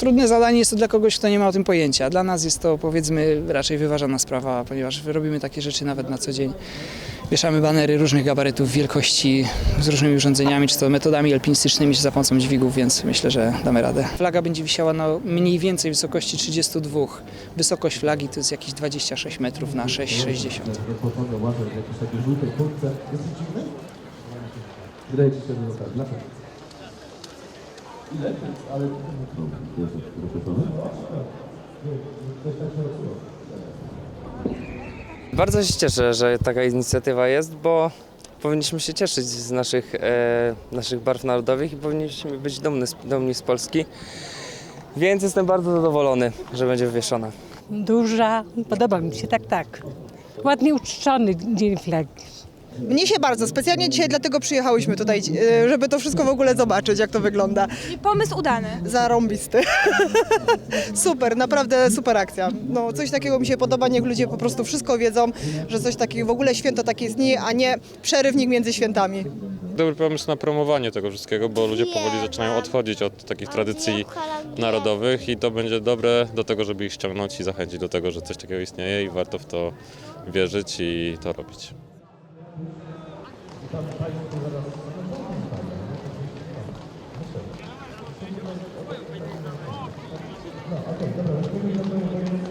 trudne zadanie jest to dla kogoś, kto nie ma o tym pojęcia. Dla nas jest to powiedzmy raczej wyważona sprawa, ponieważ robimy takie rzeczy nawet na co dzień. Wieszamy banery różnych gabarytów, wielkości z różnymi urządzeniami, czy to metodami alpinistycznymi, czy za pomocą dźwigów, więc myślę, że damy radę. Flaga będzie wisiała na mniej więcej wysokości 32. Wysokość flagi to jest jakieś 26 metrów na 6,60. Rozpoczone łażę w jakiejś takiej żółtej kurtce. Jest ci dziwny? Wydaje ci się, że no tak. Ile? Ale... Bardzo się cieszę, że taka inicjatywa jest, bo powinniśmy się cieszyć z naszych, e, naszych barw narodowych i powinniśmy być dumny, dumni z Polski. Więc jestem bardzo zadowolony, że będzie wywieszona. Duża, podoba mi się, tak, tak. Ładnie uczczony Dzień Flagi. Mnie się bardzo, specjalnie dzisiaj dlatego przyjechałyśmy tutaj, e, żeby to wszystko w ogóle zobaczyć, jak to wygląda. I pomysł udany. Zarąbisty. super, naprawdę super akcja. No, coś takiego mi się podoba, niech ludzie po prostu wszystko wiedzą, że coś takiego, w ogóle święto takie istnieje, a nie przerywnik między świętami. Dobry pomysł na promowanie tego wszystkiego, bo ludzie powoli zaczynają odchodzić od takich tradycji narodowych i to będzie dobre do tego, żeby ich ściągnąć i zachęcić do tego, że coś takiego istnieje i warto w to wierzyć i to robić. No, okej, okay, dobra, już powinno to